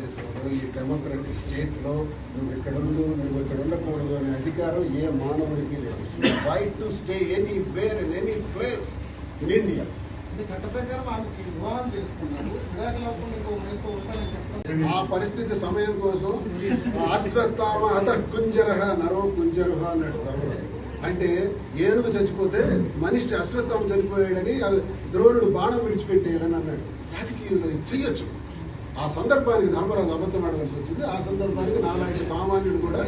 భారతదేశంలో ఈ డెమోక్రటిక్ స్టేట్లో నువ్వు ఇక్కడ ఉండు నువ్వు ఇక్కడ ఉండకూడదు అనే అధికారం ఏ మానవుడికి లేదు. Right to stay anywhere in any place in India ఆ పరిస్థితి సమయం కోసం అశ్వత్థామ అత కుంజరహ నరో కుంజరహ అన్నట్టు. అంటే ఏనుగు చచ్చిపోతే మనిషి అశ్వత్థామ చనిపోయాడని ద్రోణుడు బాణం విడిచిపెట్టేయాలని అన్నాడు. రాజకీయంలో ఇది చెయ్యొచ్చు ఆ సందర్భానికి ధర్మరాజు అబద్ధం ఆడవలసి వచ్చింది. ఆ సందర్భానికి నాలాంటి సామాన్యుడు కూడా.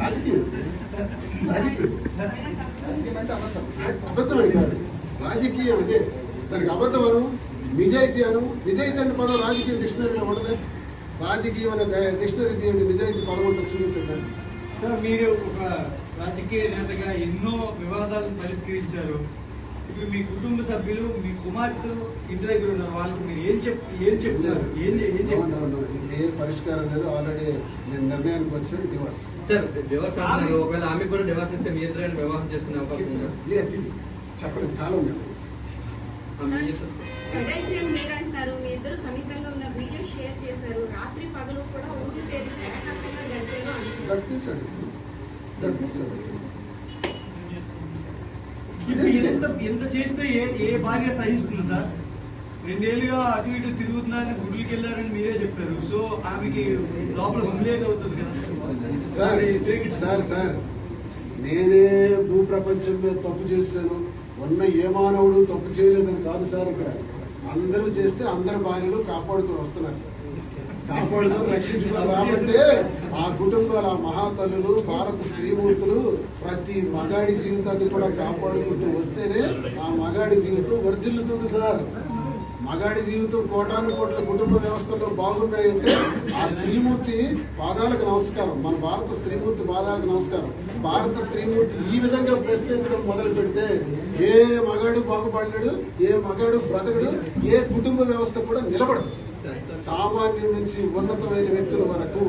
రాజకీయం. రాజకీయం. రాజకీయం అంటే అబద్ధం. అబద్ధమే కాదు. రాజకీయం అదే. దానికి అబద్ధం అను నిజాయితీ అను నిజాయితీ అనే పదం రాజకీయ డిక్షనరీలో ఉండదే. రాజకీయం అనే డిక్షనరీ తీయండి నిజాయితీ పదం ఉంటుంది చూపించండి. సార్ మీరు ఒక రాజకీయ నేతగా ఎన్నో వివాదాలను పరిష్కరించారు. ఇప్పుడు మీ కుటుంబ సభ్యులు మీ కుమార్తెలు ఇంటి దగ్గర ఉన్నారు వాళ్ళకి మీరు ఏం చెప్ ఏం చెప్తున్నారు? ఏం ఏం చెప్తున్నారు పరిష్కారం లేదు. ఆల్రెడీ నేను నిర్ణయానికి వచ్చాను డివోర్స్ సార్ డివోర్స్ అంటున్నారు. ఒకవేళ ఆమె కూడా డివోర్స్ ఇస్తే మీ ఇద్దరైనా వివాహం చేసుకునే అవకాశం ఉందా? లేదు చెప్పలేదు కాలం లేదు. ఆమె ఏం చేస్తారు? పెడెస్ట్రియన్ మీరు అంటున్నారు మీ ఇద్దరు సమీపంగా ఉన్న వీడియో షేర్ చేశారు. రాత్రి పగలు కూడా ఊరు పేరు ఏకాంతంగా గడిపారు అంటున్నారు గడిపించాడు గడిపించాడు ఇప్పుడు ఎంత ఎంత చేస్తే ఏ ఏ భార్య సహిస్తుంది సార్? రెండేళ్ళుగా అటు ఇటు తిరుగుతున్నారని గుడ్లకి వెళ్ళారని మీరే చెప్పారు. సో ఆమెకి లోపల హుమిలేట్ అవుతుంది కదా. Sir sir sir. నేనే భూ ప్రపంచం మీద తప్పు చేశాను. ఉన్న ఏ మానవుడు తప్పు చేయలేదని కాదు సార్ ఇక్కడ. అందరూ చేస్తే అందరి భార్యలు కాపాడుకొని వస్తున్నారు సార్. కాపాడుతూ రక్షించుకొని రాబట్టే ఆ కుటుంబాల ఆ మహాతల్లులు భారత స్త్రీమూర్తులు ప్రతి మగాడి జీవితాన్ని కూడా కాపాడుకుంటూ వస్తేనే ఆ మగాడి జీవితం వర్ధిల్లుతుంది సార్. మగాడి జీవితం కోటాను కోట్ల కుటుంబ వ్యవస్థలో బాగున్నాయంటే ఆ స్త్రీమూర్తి పాదాలకు నమస్కారం మన భారత స్త్రీమూర్తి పాదాలకు నమస్కారం. భారత స్త్రీమూర్తి ఈ విధంగా ప్రశ్నించడం మొదలు పెడితే ఏ మగాడు బాగుపడలేడు ఏ మగాడు బ్రతకడు ఏ కుటుంబ వ్యవస్థ కూడా నిలబడదు. సార్, నుంచి ఉన్నతమైన వ్యక్తుల వరకు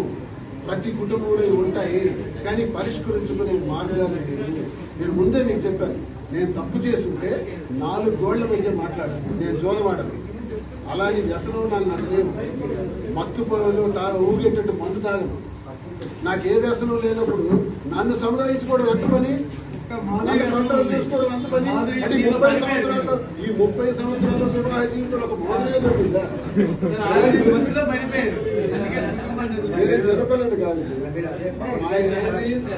ప్రతి కుటుంబంలో ఉంటాయి కానీ పరిష్కరించుకునే మార్గాలు లేదు నేను ముందే మీకు చెప్పాను నేను తప్పు చేసుంటే నాలుగు గోళ్ళ మధ్య మాట్లాడాను. నేను జోలవాడను. అలాని వ్యసనం నన్ను నాకు మత్తు పనులు ఊగేటట్టు మందు తాగను. నాకు ఏ వ్యసనం లేనప్పుడు నన్ను సంరక్షించుకోవడం ఎంత పని? ఈ ముప్పై సంవత్సరాల వివాహ జీవితంలో ఒక మాదిరిగా. నేనే చిన్నపిల్లని కాదు.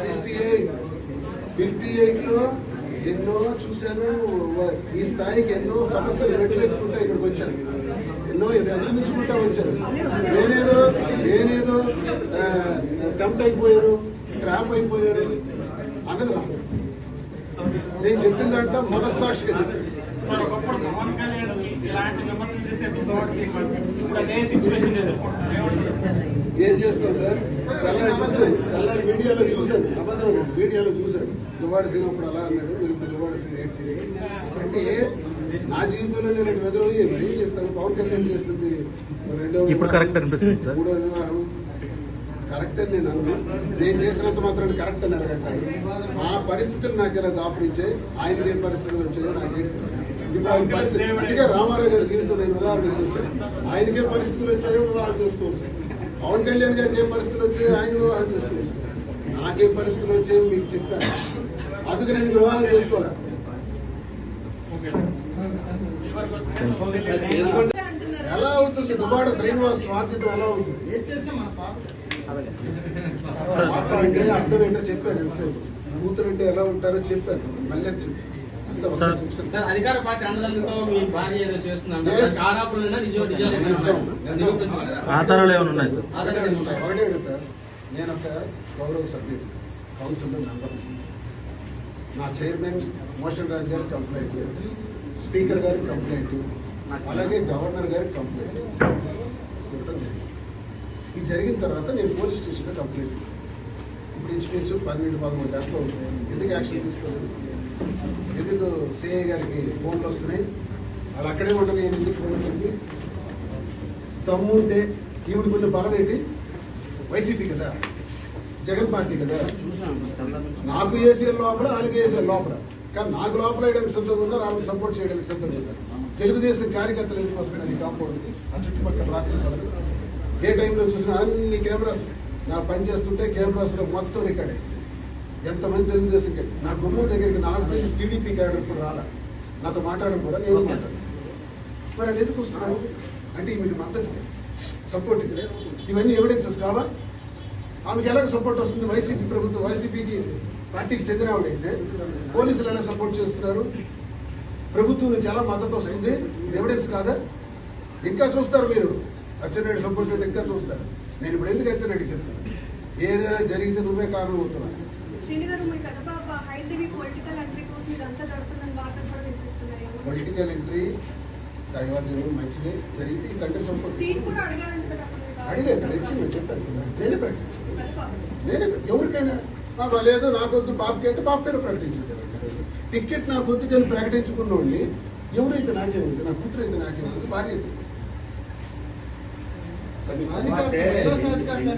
ఫిఫ్టీ ఎయిట్ ఫిఫ్టీ ఎయిట్లో ఎన్నో చూశాను ఈ స్థాయికి ఎన్నో సమస్యలు వ్యతిరేకుంటా ఇక్కడికి వచ్చాను ఎన్నో ఇది అందించుకుంటా వచ్చాను నేనేదో నేనేదో టెంప్ట్ అయిపోయాను ట్రాప్ అయిపోయాను అన్నది రా నేను చెప్పిన దాంట్లో మనస్సాక్షిగా ఏమంటారు? ఏం చేస్తాం సార్? తెల్లారి చూశాను తెల్లారి మీడియాలో చూశాను అబద్ధం మీడియాలో చూశాను దువాడి సింగ్ అప్పుడు అలా అన్నాడు. ఇప్పుడు దువాడి సింగ్ ఏం చేసి అంటే నా జీవితంలో నేను మరి ఏం చేస్తాను? పవన్ కళ్యాణ్ చేస్తుంది రెండో ఇప్పుడు కరెక్ట్ అనిపిస్తుంది సార్. మూడో వివాహం. కరెక్ట్ అని నేను అన్నా నేను చేసినంత మాత్రం కరెక్ట్ అని అడగట్టాను ఆ పరిస్థితులు నాకు ఇలా దాపురించాయి ఆయన ఏ పరిస్థితులు వచ్చాయో నాకేం ఇప్పుడు ఆయన పరిస్థితి అందుకే రామారావు గారి జీవితం నేను ఉదాహరణ వచ్చాను ఆయనకే పరిస్థితులు వచ్చాయో వివాహం చేసుకోవచ్చు. పవన్ కళ్యాణ్ గారికి ఏ పరిస్థితులు వచ్చాయో ఆయన వివాహం చేసుకోవచ్చు. నాకేం పరిస్థితులు వచ్చాయో మీకు చెప్పాను. అందుకు నేను వివాహం చేసుకోవాలి. ఎలా అవుతుంది? దుబాడ శ్రీనివాస్ స్వాధ్యత ఎలా అవుతుంది? అంటే అర్థం ఏంటో చెప్పాను ఎంతసేపు కూతురు అంటే ఎలా ఉంటారో చెప్పాను. మళ్ళీ అధికార పార్టీ మీ భార్య ఏదో చేస్తున్నాను Yes. ఆరోపణలు నిజం నిజాలు నిజం. నిరూపించగలరా? ఆధారాలు ఏమైనా ఉన్నాయి సార్? నేను ఒక గౌరవ సభ్యుడు కౌన్సిల్లో మెంబర్ నా చైర్మన్ మోషన్ రాజు గారి కంప్లైంట్. స్పీకర్ గారి కంప్లైంట్. అలాగే గవర్నర్ గారి కంప్లైంట్. ఇది జరిగిన తర్వాత నేను పోలీస్ స్టేషన్లో కంప్లైంట్ ఇచ్చాను. ఇప్పుడు ఇంచుమించు పన్నెండు పదమూడు గంటలు ఉంటాయి ఎందుకు యాక్షన్ తీసుకోలేదు? ఎందుకు సిఐ గారికి ఫోన్లు వస్తున్నాయి? వాళ్ళు అక్కడే ఉండని నేను ఎందుకు ఫోన్ వచ్చింది? తమ్ము ఉంటే ఈవిడికున్న బలం ఏంటి? వైసీపీ కదా. జగన్ పార్టీ కదా. నాకు చేసే లోపల వాళ్ళకి చేసే లోపల. కానీ నాకు లోపల వేయడానికి సిద్ధంగా ఉన్నారు ఆమెకు సపోర్ట్ చేయడానికి సిద్ధంగా ఉన్నారు తెలుగుదేశం కార్యకర్తలు ఎందుకు వస్తున్నారు ఈ కాంపౌండ్కి ఆ చుట్టుపక్కల రాత్రి ఏ టైంలో చూసినా అన్ని కెమెరాస్ నా పని చేస్తుంటే కెమెరాస్లో మొత్తం రికార్డ్. ఎంతమంది తెలుగుదేశం నా గుమ్మం దగ్గరికి నాకు తెలిసి టీడీపీ క్యాడర్ కూడా రాలా. నాతో మాట్లాడడం కూడా నేను మాట్లాడు మరి అది ఎందుకు వస్తున్నారు? అంటే మీకు మద్దతు సపోర్ట్ ఇది ఇవన్నీ ఎవిడెన్సెస్ కావా? ఆమెకి ఎలాగ సపోర్ట్ వస్తుంది? వైసీపీ ప్రభుత్వం వైసీపీకి పార్టీకి చెందిన ఆవిడైతే పోలీసులు ఎలా సపోర్ట్ చేస్తున్నారు? ప్రభుత్వం నుంచి ఎలా మద్దతు వస్తుంది? ఇది ఎవిడెన్స్ కాదా? ఇంకా చూస్తారు మీరు. అచ్చెన్నాయుడు సపోర్ట్ ఇంకా చూస్తారు. నేను ఇప్పుడు ఎందుకు అచ్చెన్నాయుడు చెప్తాను? ఏదైనా జరిగితే నువ్వే కారణం పాప హైదవి పొలిటికల్ ఎంట్రీ దైవాన్ని మంచిదే జరిగితే ఈ కంట్రీ సపోర్ట్ సీట్ కూడా అడగాలంటే కదా అప్పుడు మీరు. అడిగాను తెచ్చి చెప్పాను నేనే ప్రకటించాను. పాప. ఎవరికైనా నాకు లేదు నాకొద్దు బాబుకి అంటే బాబు పేరు ప్రకటించారు టికెట్ నాకు వద్దు అని ప్రకటించుకున్నోడిని ఎవరైతే నాకే ఉంది నా కూతురు అయితే నాకే ఉంది భార్య అయితే 待っす。